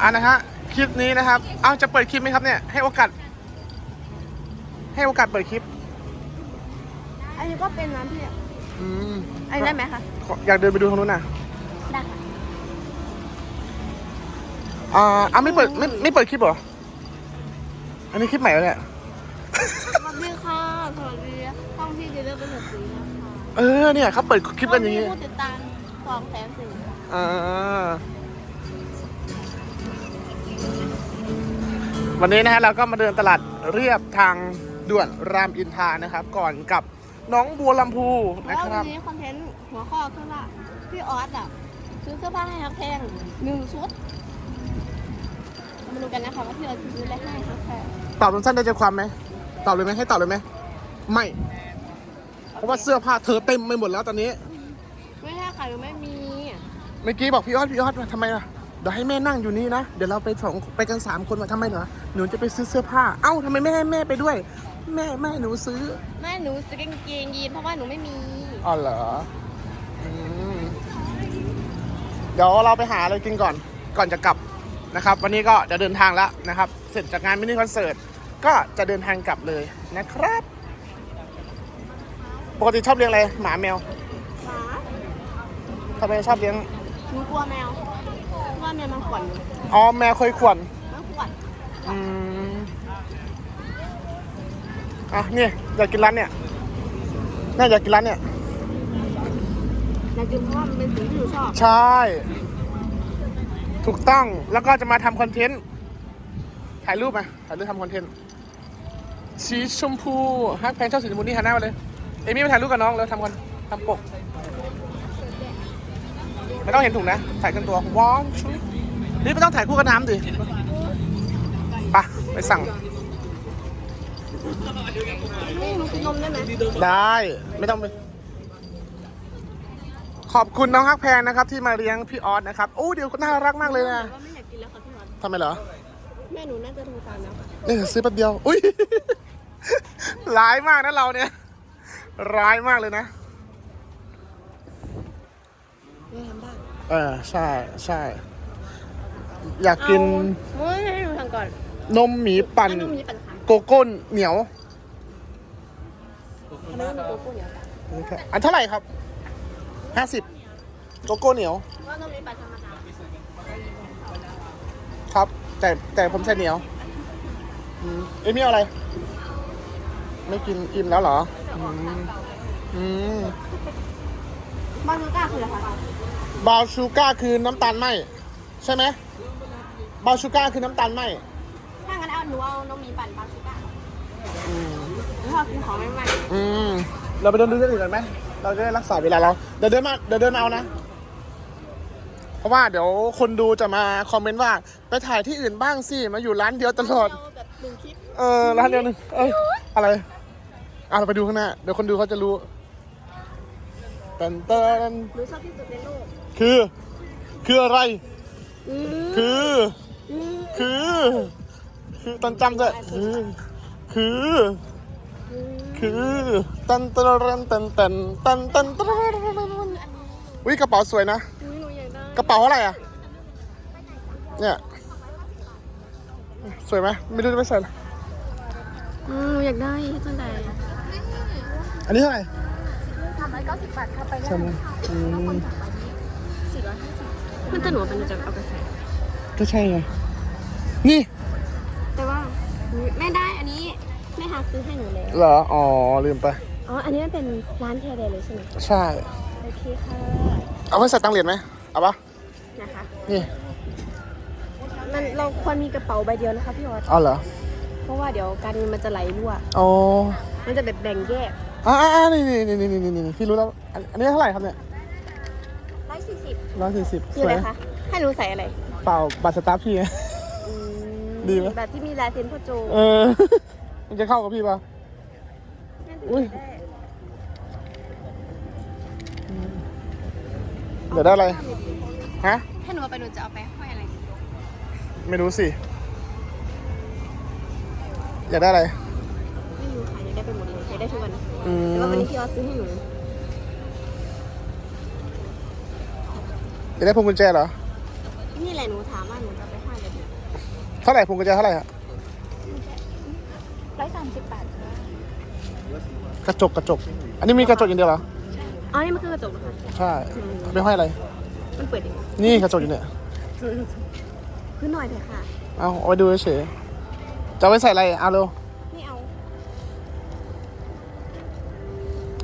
อ่านะฮะคลิปนี้นะครับ เอาจะเปิดคลิปไหมครับเนี่ยให้โอกาสให้โอกาสเปิดคลิปอันนี้ก็เป็นน้ำพี่อืมอันนี้ได้ไหมคะขออยากเดินไปดูทางนู้นน่ะได้ค่ะอ่าอะไม่เปิดไม่ไม่เปิดคลิปเหรออันนี้คลิปใหม่แล้วเนี่ยสวัสดีค่ะสวัสดีห้องพี่ดีเลิศเป็นแบบนี้นะคะเออเนี่ยเขาเปิดคลิปกันอย่างนี้นี้ผู้ติดตามสองแสนสี่อ่า วันนี้นะฮะเราก็มาเดินตลาดเรียบทางด่วนรามอินทรานะครับ ก่อนกับน้องบัวลำพูแล้นะวควัรับ นนี้คอนเทนต์หัวข้อคือว่าพี่ออสอะซื้อเสื้อผ้าให้ฮักแพงหนึ่งชุดมาดูกันนะคะว่าพี่ออสซื้ออะไรให้ฮักแพงตอบสั้นๆได้ใจความไหมตอบเลยไหมให้ตอบเลยไหมไม่ เพราะว่าเสื้อผ้าเธอเต็มไปหมดแล้วตอนนี้ ไม่ใช่ค่ะหรือไม่มี เมื่อกี้บอกพี่ออสพี่ออสมาทำไมล่ะเดี๋ยวให้แม่นั่งอยู่นี่นะ เดี๋ยวเราไปสองไปกันสามคนมาทำไมเหรอ หนูจะไปซื้อเสื้อผ้า เอ้าทำไมไม่ให้แม่ไปด้วย แม่แม่หนูซื้อ แม่หนูซื้อกางเกงยีนเพราะว่าหนูไม่มี อ๋อเหรออืมเดี๋ยวเราไปหาอะไรกินก่อน ก่อนจะกลับนะครับ วันนี้ก็จะเดินทางแล้วนะครับ เสร็จจากงานมินิคอนเสิร์ต ก็จะเดินทางกลับเลยนะครับ ปกติชอบเลี้ยงอะไร หมาแมวหมาทำไมชอบเลี้ยง หนูกลัวแมวเพราะว่า แมวมันขวนหนูอ๋อแมวเคยขวนมันขวนอืมอะนี่อยากกินร้านเนี่ยแม่อยากกินร้านเนี่ยอยากกินเพราะว่ามันเป็นสิ่งที่หนูชอบใช่ ถูกต้องแล้วก็จะมาทำคอนเทนต์ถ่ายรูปมาถ่ายรูปทำคอนเทนต์สีชมพูฮักแพงชอบสีชมพูนี่หันหน้ามาเลยเอมี่มาถ่ายรูปกับน้องแล้วทำคอนทำปก ไม่ต้องเห็นถุงนะถ่ายกันตัวว้าวชุดนี่ไม่ต้องถ่ายคู่กับน้ำดิไปไปสั่งนี่หนูกินนมได้ไหมได้ไม่ต้องไปขอบคุณน้องฮักแพงนะครับ ที่มาเลี้ยงพี่ออสนะครับโอ้เดี๋ยวน่ารักมากเลยนะแต่ว่าไม่อยากกินแล้วค่ะพี่ออสทำไมเหรอแม่หนูน่าจะโทรตามแล้วค่ะเนี่ยซื้อแป๊บเดียว อุ้ยร้ายมากนะเราเนี่ย ร้ายมากเลยนะ แม่ทำบ้าง เออใช่ใช่อยากกินเอามุ้ยให้หนูทำก่อนนมหมีปั่นอันนมมีปัญหาโกโก้เหนียวทำไมต้องมีโกโก้เหนียวกันอันเท่าไหร่ครับห้าสิบโกโก้เหนียวว่านมหมีปัญหาธรรมดาครับ แต่แต่ผมใส่เหนียวอืมเอ้ยมีเอาอะไร ไม่กินอิ่มแล้วเหรออืมอืมบานูก้าคืออะไรคะ บราวน์ชูการ์คือน้ำตาลไหมใช่ไหมบราวน์ชูการ์คือน้ำตาลไหมถ้างั้นเอาหนูเอานมมีปั่นบาชูก้าอืมหนูชอบกินของใหม่อืมเราไปเดินดูเรื่องอื่นกันไหมเราจะได้รักษาเวลาเราเดี๋ยวเดินมาเดี๋ยวเดินมาเอานะ เพราะว่าเดี๋ยวคนดูจะมาคอมเมนต์ว่า ไปถ่ายที่อื่นบ้างสิมาอยู่ร้านเดียวตๆลอดเราแบบหนึ่งคลิปเออร้านเดียวนึงเอ้ยอะไรอะเราไปดูข้างหน้า เดี๋ยวคนดูเขาจะรู้เต้นเต้นหนูชอบที่สุดในโลก คือ คืออะไรอืมคืออืมคือ คือตันจำด้วยคือ คืออืมคือตันตันตันตันตันตันตันอุ้ยกระเป๋าสวยนะอุ๊ยหนูอยากได้กระเป๋าเท่าไรอะ เนี่ยสวยไหมไม่รู้จะไปใส่ละอืมหนูอยากได้ตั้งแต่อันนี้เท่าไหร่สามร้อยเก้าสิบบาทค่ะไปได้ใช่ไหมอืม สี่ร้อยห้าสิบมันจะหนูเป็นจะเอาไปใส่ก็ใช่ไง นี่ แต่ว่าแม่ได้อันนี้แม่หาซื้อให้หนูแล้วเหรอ อ๋อ ลืมไป อ๋อ อันนี้มันเป็นร้านเทียเดเลยใช่ไหมใช่ โอเคค่ะ เอาไว้ใส่ตังเหรียญไหมเอาปะนะคะ นี่ มันเราควรมีกระเป๋าใบเดียวนะคะพี่ออสเอาเหรอ เพราะว่าเดี๋ยวการเงินมันจะไหลรั่ว อ๋อ มันจะแบบแบ่งแยกอ่าอ่านี่นี่นี่นี่นี่นี่พี่รู้แล้ว อันอันนี้เท่าไหร่ครับเนี่ยร้อยสี่สิบ ร้อยสี่สิบคือสวอะไรยคะ ให้หนูใส่อะไรเปล่าบัตรสตาร์ทพี่ไง อืดีไหม แบบที่มีลายเซ็นพ่อโจเออ มันจะเข้ากับพี่ปะอุ๊ยเดี๋ยวได้อะไร ฮะ ถ้าหนูเอาไปหนูจะเอาไปห้อยอะไรไม่รู้สิ อยากได้อะไร ไม่รู้ค่ะอยากได้ไปหมดเลยอยากได้ทุกวันอืมแต่ว่าวันนี้พี่ออสซื้อให้หนู อยากได้พวงกุญแจเหรอ นี่แหละหนูถามว่าหนูจะไปห้างกันดีเท่าไหร่พวงกุญแจเท่าไหร่อะร้อยสามสิบบาทกระจกกระจก อันนี้มีกระจกอย่างเดียวเหรอ อ๋อนี่มันคือกระจกเหรอคะใช่ไม่ห้อยอะไร มันเปิดเองนี่กระจกอยู่เนี่ย คือหน่อยเถอะค่ะ เอาเอาไปดูเฉยๆจะเอาไว้ใส่อะไร เอาเร็ว ไม่เอา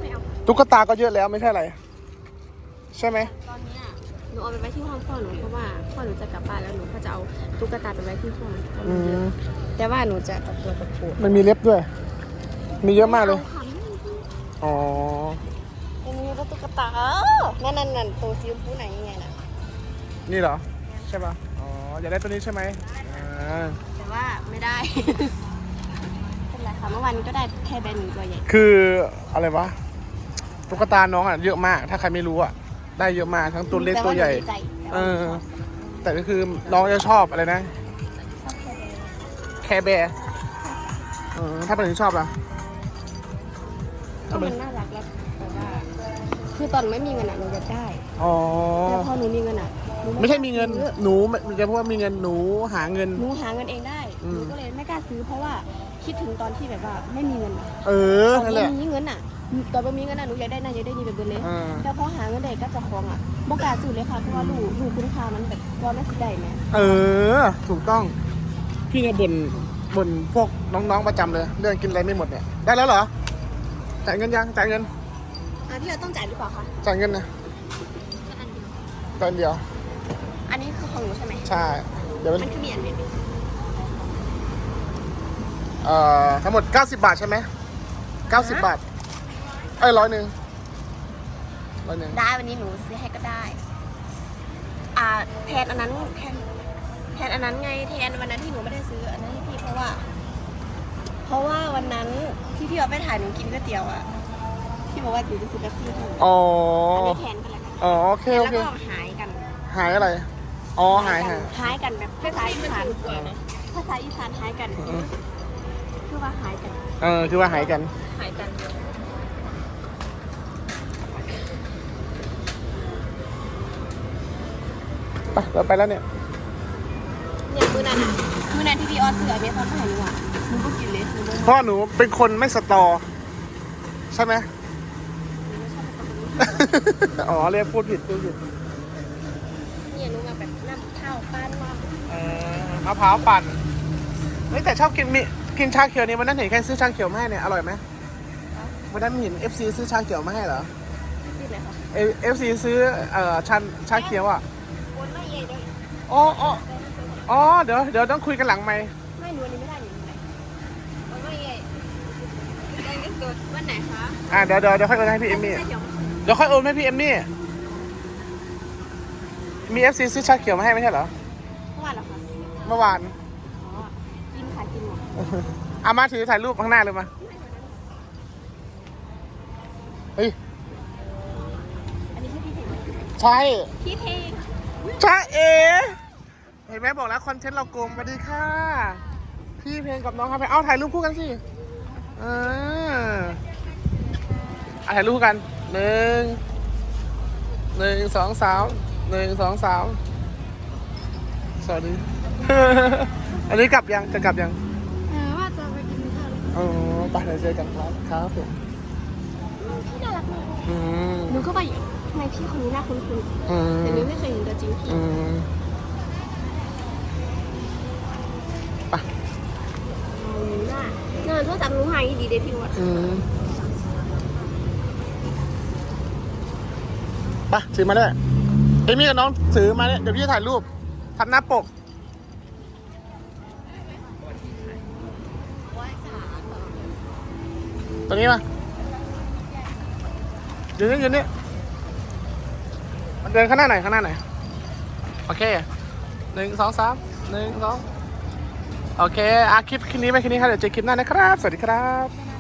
ไม่เอาตุ๊กตาก็เยอะแล้วไม่ใช่อะไร ใช่ไหม ตอนเนี้ย หนูเอาไปไว้ที่ห้องพ่อหนูเพราะว่าพ่อหนูจะกลับบ้านแล้วหนูก็จะเอาตุ๊กตาไปไว้ที่ห้องเพราะอืมันเยมอะแต่ว่าหนูจะตัดตัวกับปูมันมีเล็บด้วย มีเยอะมากเลยไอค่ะไม่เอาค่ะอ๋ออันนี้ก็ตุ๊กตานั่นนั่นนั่นตัวสีชมพูไหนยังไงน่ะนี่เหรอ ใช่ปะอ๋อ อยากได้ตัวนี้ใช่ไหมอ่า แต่ว่าไม่ได้ เป็นไรค่ะเมื่อวานก็ได้แค่แบรนด์หนึ่งตัวใหญ่คืออะไรวะตุ๊กตาน้องอะเยอะมาก ถ้าใครไม่รู้อะ ได้เยอะมากทั้งตัวเล็กตัวใหญ่แต่านูดีใจแต่เอว่าอหนูชอบแต่ก็คือน้องจะชอบอะไรนะชอบแค่แบรนด์แคร์แบร์เออถ้าเป็นถึงชอบล่ะ ก็มันน่ารักแล้วแต่ว่าคือตอนไม่มีเงินอะหนูจะได้อ๋อ แต่พอหนูมีเงินอะหนูไม่ใช่มีเงินซื้อหนูไม่จะพูดว่ามีเงินหนูหาเงิน หนูหาเงินเองได้อืมหนูก็เลยไม่กล้าซื้อเพราะว่า คิดถึงตอนที่แบบว่าไม่มีเงินอะเออตอนนั่นแหละไม่มีเงินอะตอนไม่มีเงินอะหนูอยากได้นั่นอยากได้นี่แบบเบิดเลยอ่าแต่พอหาเงินได้ก็จะคลองอะบ่กล้าซื้อเลยค่ะเพราะว่าลูกลูกคุณค่ามันแบบก็ไม่สิได้แม่เออ ถูกต้องพี่เนี่ยบ่นบ่นพวกน้องๆประจำเลย เรื่องกินอะไรไม่หมดเนี่ยได้แล้วเหรอจ่ายเงินยังจ่ายเงินอะที่เราต้องจ่ายหรือเปล่าคะจ่ายเงินนะอันเดียวตอนเดียว อันนี้คือของหนูใช่ไหมใช่ เดี๋ยวมันมันคือมีอันเดียว เอ่อทั้งหมด 90 บาทใช่ไหม90 บาท เอ้ยร้อยหนึ่งร้อยหนึ่งได้วันนี้หนูซื้อให้ก็ได้ อ่าแทนอันนั้นแทนแทนอันนั้นไงแทนวันนั้นที่หนูไม่ได้ซื้ออันนั้นให้พี่เพราะว่า เพราะว่าวันนั้นที่พี่เอาไปถ่ายหนูกินก๋วยเตี๋ยวอะพี่บอกว่าหนูจะซื้อแป๊บซี่ให้อ๋ออันนี้แทนกันแล้วกันอ๋อโอเคโอแล้วเค ก็หายกันหายอะไร อ๋อหายหาย หายกันแบบภาษาอีสานภาษาอีสานหายกัน อืม คือว่าหายกันเออคือว่าหายกัน หายกันไปเราไปแล้วเนี่ยเนี่ยมือนั้นอะมือนั้นที่พี่ออสเสือเมซอนไปให้หนูอะหนูก็กินเลยหนูไม่พ่อหนูเป็นคนไม่สตอ ใช่ไหม อ๋อเรียกพูดผิดพูดผิดเนี่ยหนูมาแบบน้ำเท่าปั้นมาเออมะพร้าวปั่นเฮ้ยแต่ชอบกินมี กินชาเขียวนี่วันนั้นเห็นใครซื้อชาเขียวมาให้เนี่ยอร่อยไหมวันนั้นเห็น FC ซื้อชาเขียวมาให้เหรอที่ไหนคะเอฟซีซื้อเอ่อชาชาเขียวอะโอนไม่เย่เดี๋ยวอ๋ออ๋ออ๋อเดี๋ยวเดี๋ยวต้องคุยกันหลังไหมค์ไม่หนูอันนี้ไม่ได้อยู่ไหนโอนไม่เย่ได้ไม่เกิดวันไหนคะอ่าเดี๋ยวเดี๋ยวเดี๋ยวค่อยโอนให้พี่เอมมี่ใช่เดี๋ยวเดี๋ยวค่อยโอนให้พี่เอมมี่มีเอฟซีซื้อชาเขียวมาให้ไม่ใช่เหรอเมื่อวานเหรอคะเมื่อวาน อ๋อกินค่ะกินหมด เอามาถือถ่ายรูปข้างหน้าเลยมา เฮ้ยอันนี้ใช่พี่เพลงไหมใช่ พี่เพลงจ้าเอ เห็นไหมบอกแล้วคอนเทนต์เราโกงสวัสดีค่ะ พี่เพลงกับน้องครับเพลงเอาถ่ายรูปคู่กันสิเออเอาถ่ายรูปคู่กันหนึ่งหนึ่งสองสามหนึ่งสองสามสวัสดี อันนี้กลับยังจะกลับยัง อ๋อไปเดี๋ยวเจอกันครับครับผมพี่น่ารักมากอืมหนูก็ว่าอยู่ทำไมพี่คนนี้น่าคุ้นอืๆมแต่หนูไม่เคยเห็นตัวจริงพี่อืมไปหนูน่าเนินโทรศัพท์หนูหายดีเด้พี่วัดอืมไปถือมาได้เอมี่กับน้องถือมาเนี่ยเดี๋ยวพี่จะถ่ายรูปทำหน้าปก รงนี้มายืนนี่ยืนนี่เดินข้างหน้าหน่อยข้างหน้าหน่อยโอเคหนึ่งสองสามหนึ่งสองโอเคอาคลิปคลิปนี้ไปคลิปนี้ครับเดี๋ยวเจอคลิปหน้านะครับ สวัสดีครับ